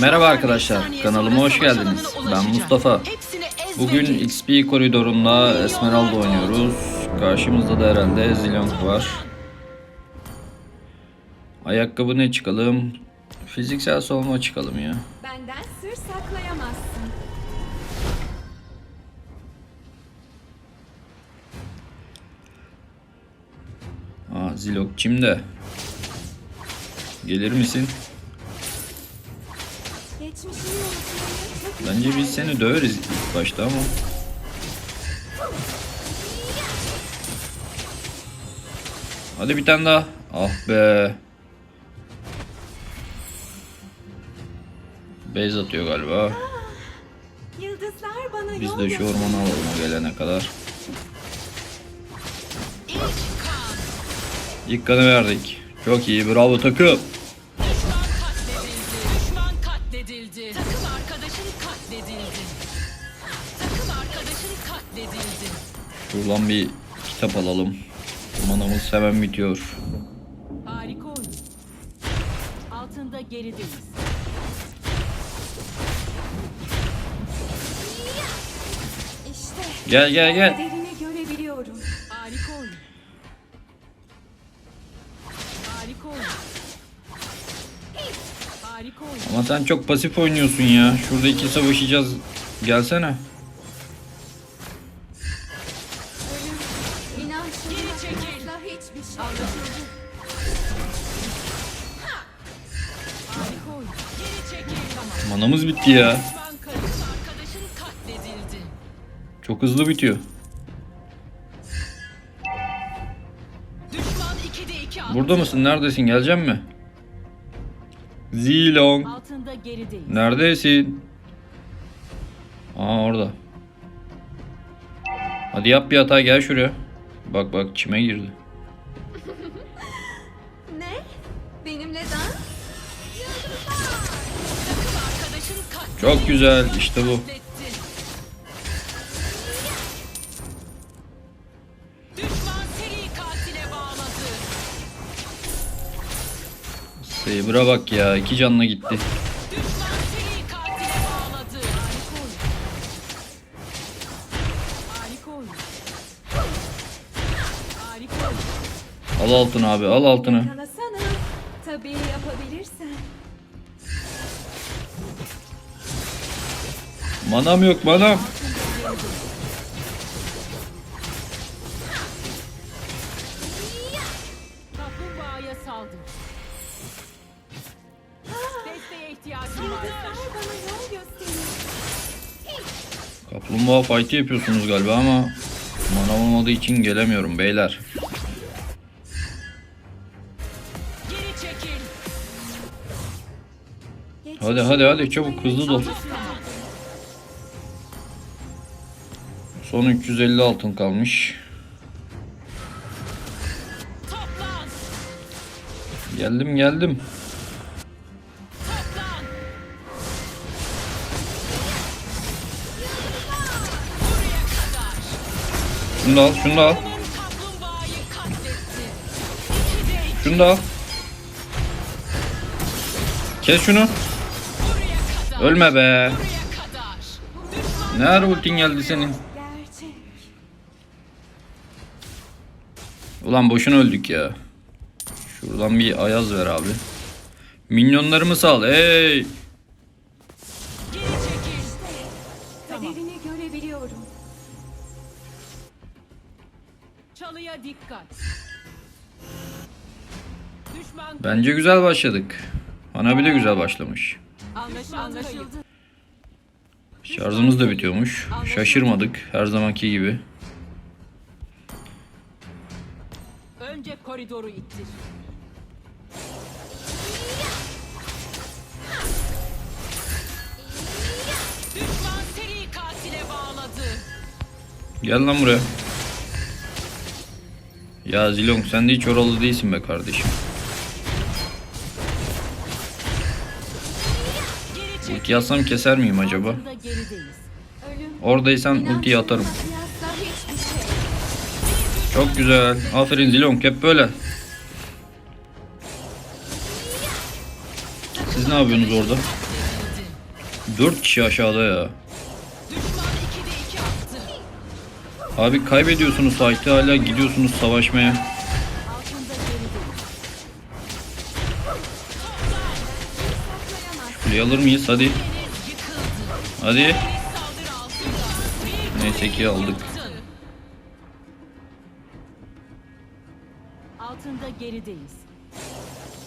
Merhaba arkadaşlar, kanalıma hoş geldiniz. Ben Mustafa. Bugün XP koridorunda Esmeralda oynuyoruz. Karşımızda da herhalde Zilong var. Ayakkabı ne çıkalım? Fiziksel savunma çıkalım ya. Benden sır saklayamazsın. Aa Zilok kimde? Gelir misin? Bence biz seni döveriz ilk başta ama. Hadi bir tane daha. Ah be. Base atıyor galiba. Biz de şu ormanı alalım o gelene kadar. İlk kanı verdik. Çok iyi bravo takım. Şuradan bir kitap alalım. Ormanımız hemen bitiyor. Harika oyun. Altında gerideyiz. İşte Gel gel gel. kaderini görebiliyorum. Harika oyun. Harika oyun. Harika oyun. Ama sen çok pasif oynuyorsun ya. Şurada iki savaşacağız. Gelsene. Tamam. Manamız bitti ya. Çok hızlı bitiyor. Düşman 2'de 2 attı. Burada mısın? Neredesin? Gelecek mi? Zilong. Neredesin? Aa orada. Hadi yap bir hata gel şuraya. Bak bak çime girdi. Çok güzel işte bu. Saber'a bak ya iki canla gitti. Al altını abi al altını. Manam yok manam. Kaplumbağa fight'i yapıyorsunuz galiba ama manam olmadığı için gelemiyorum beyler. Hadi hadi hadi çabuk hızlı dol. Son 350 altın kalmış. Geldim geldim. Şunu da al şunu da al. Şunu da al. Kes şunu. Ölme be. Ne ultin geldi senin? Ulan boşuna öldük ya. Şuradan bir ayaz ver abi. Minyonlarımı sal. Hey. geri çekil. Kaderini görebiliyorum. Çalıya dikkat. Düşman Bence güzel başladık. Hanabi de güzel başlamış. anlaşıldı. anlaşıldı. Şarjımız da bitiyormuş. Şaşırmadık her zamanki gibi. Önce koridoru ittir. Düşman seri katile bağladı. Gel lan buraya. Ya Zilong sen de hiç oralı değilsin be kardeşim. Ulti atsam keser miyim acaba? Gerideyiz. Ölüm, ultiyi atarım. Çok güzel. Aferin Zilong hep böyle. Siz ne yapıyorsunuz orada? 4 kişi aşağıda ya. Düşman 2'de 2 attı. Abi kaybediyorsunuz fight'ı hala gidiyorsunuz savaşmaya. Kuleyi alır mıyız? Hadi. Hadi. Neyse ki aldık. Gerideyiz.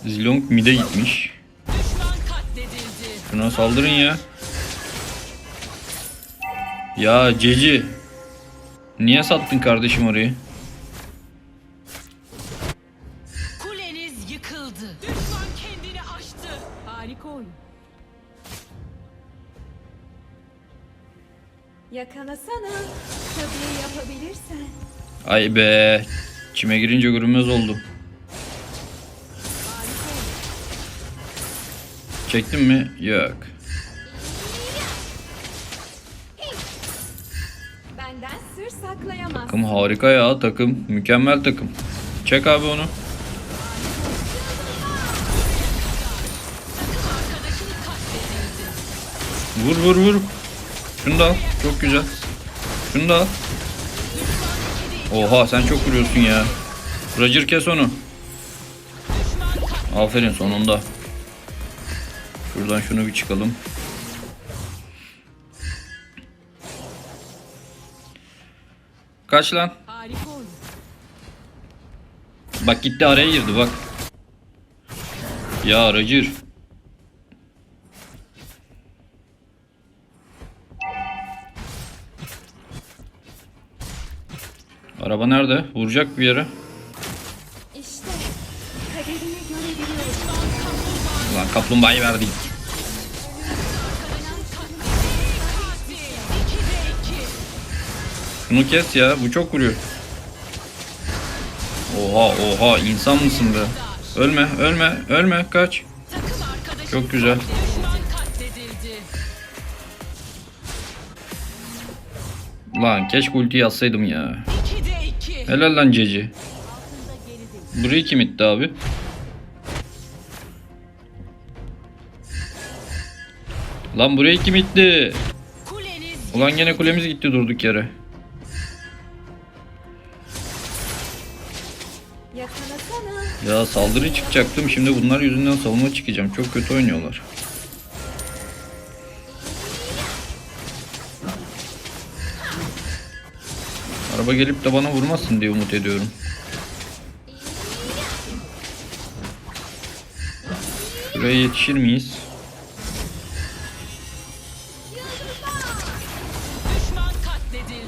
Zilong mid'e gitmiş. Düşman katledildi. Şuna saldırın ya. Ya Ceci. Niye sattın kardeşim orayı? Kuleniz yıkıldı. Düşman kendini aştı. Harika oyun. Yakalasana. Tabii yapabilirsen. Ay be. Çime girince görünmez oldu. Çektin mi? Yok. Benden sır saklayamaz. Takım harika ya takım. Mükemmel takım. Çek abi onu. Vur vur vur. Şunu da al. Çok güzel. Şunu da al. Oha sen çok vuruyorsun ya. Roger kes onu. Aferin sonunda. Şuradan şunu bir çıkalım. Kaç lan? Bak gitti araya girdi bak. Ya Roger. Araba nerede? Vuracak bir yere. Kaplumbağayı verdik. Katil. 2'de 2. Şunu kes ya. Bu çok vuruyor. Oha oha insan mısın be? Ölme ölme ölme kaç. Çok güzel. Lan keşke ulti yazsaydım ya. 2'de 2. Helal lan Ceci. Burayı kim itti abi? Lan burayı kim itti? Ulan gene kulemiz gitti durduk yere. Ya saldırı çıkacaktım şimdi bunlar yüzünden savunma çıkacağım. Çok kötü oynuyorlar. Araba gelip de bana vurmasın diye umut ediyorum. Şuraya yetişir miyiz?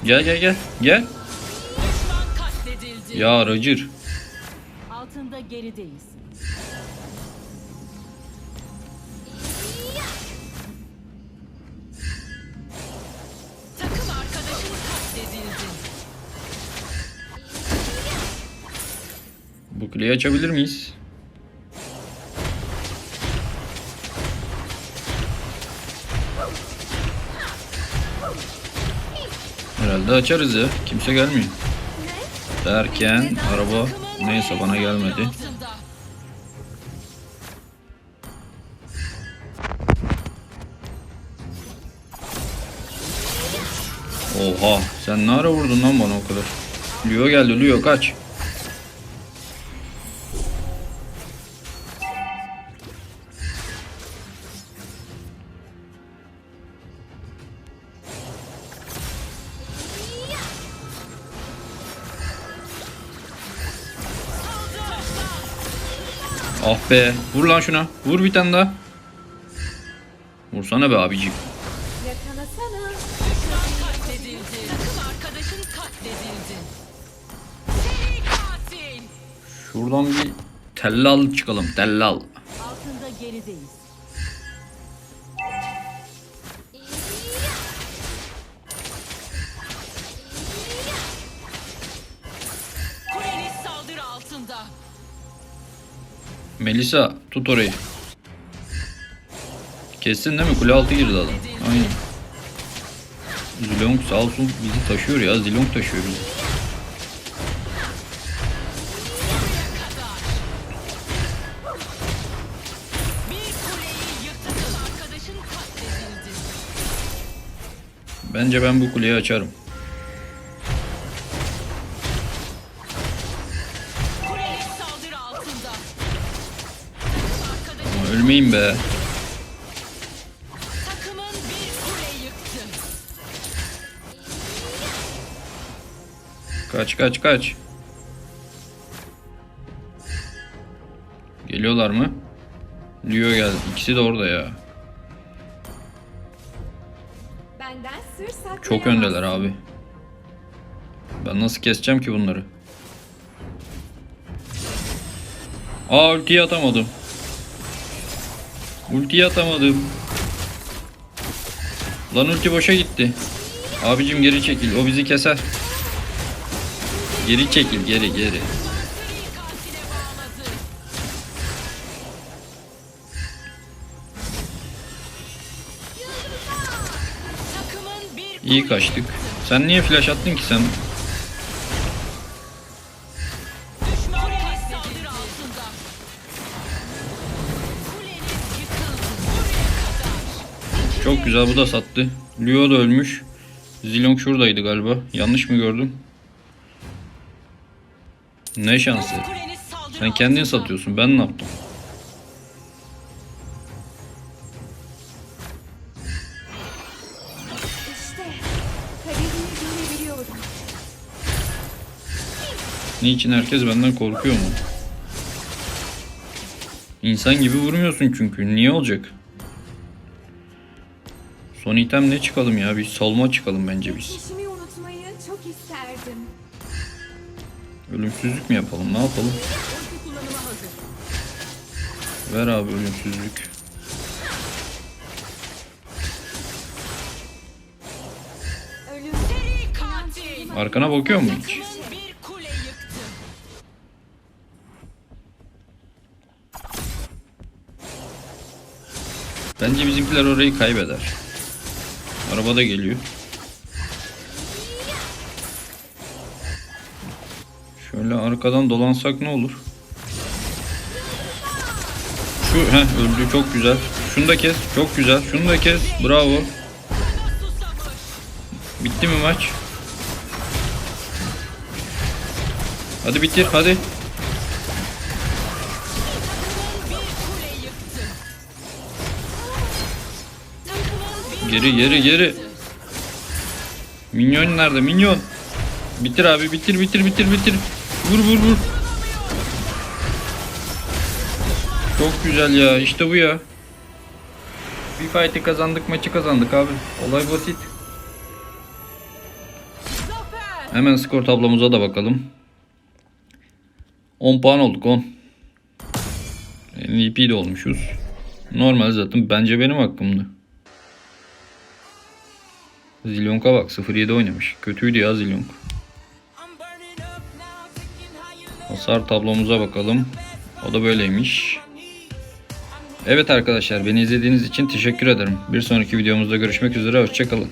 Gel gel gel. Gel. Ya Roger. Altında gerideyiz. Takım arkadaşını katledildi. Bu kuleyi açabilir miyiz? Herhalde açarız ya. Kimse gelmiyor. Derken araba neyse bana gelmedi. Oha sen ne ara vurdun lan bana o kadar. Leo geldi Leo kaç. Ah be vur lan şuna. Vur bir tane daha. Vursana be abicim. Yakalasana. Düşman katledildi. Takım arkadaşın katledildi. Seri katil. Şuradan bir tellal çıkalım tellal. Altında gerideyiz. Melisa tut orayı. Kessin değil mi? Kule altı girdi adam. Aynen. Zilong sağ olsun bizi taşıyor ya. Zilong taşıyor bizi. Bence ben bu kuleyi açarım. Ölmeyin be. Kaç kaç kaç. Geliyorlar mı? Leo geldi. İkisi de orada ya. Çok öndeler abi. Ben nasıl keseceğim ki bunları? Aa ultiyi atamadım. Ultiyi atamadım. Lan ulti boşa gitti. Abicim geri çekil. O bizi keser. Geri çekil geri geri. İyi kaçtık. Sen niye flash attın ki sen? Çok güzel bu da sattı. Leo da ölmüş. Zilong şuradaydı galiba. Yanlış mı gördüm? Ne şansı. Sen kendin satıyorsun. Ben ne yaptım? Niçin herkes benden korkuyor mu? İnsan gibi vurmuyorsun çünkü. Niye olacak? Son item ne çıkalım ya? Bir salma çıkalım bence biz. Geçmişimi unutmayı çok isterdim. Ölümsüzlük mü yapalım? Ne yapalım? Ver abi ölümsüzlük. Arkana bakıyor mu hiç? Bence bizimkiler orayı kaybeder. Araba da geliyor. Şöyle arkadan dolansak ne olur? Şu heh öldü çok güzel. Şunu da kes. Çok güzel. Şunu da kes. Bravo. Bitti mi maç? Hadi bitir hadi. Geri geri geri. Minyon nerede? Minyon. Bitir abi bitir bitir bitir bitir. Vur vur vur. Çok güzel ya. işte bu ya. Bir fight'i kazandık maçı kazandık abi. Olay basit. Hemen skor tablomuza da bakalım. 10 puan olduk 10. MVP de olmuşuz. Normal zaten bence benim hakkımdı. Zilyonka bak 0-7 oynamış. Kötüydü ya Zilyonk. Hasar tablomuza bakalım. O da böyleymiş. Evet arkadaşlar beni izlediğiniz için teşekkür ederim. Bir sonraki videomuzda görüşmek üzere. Hoşçakalın.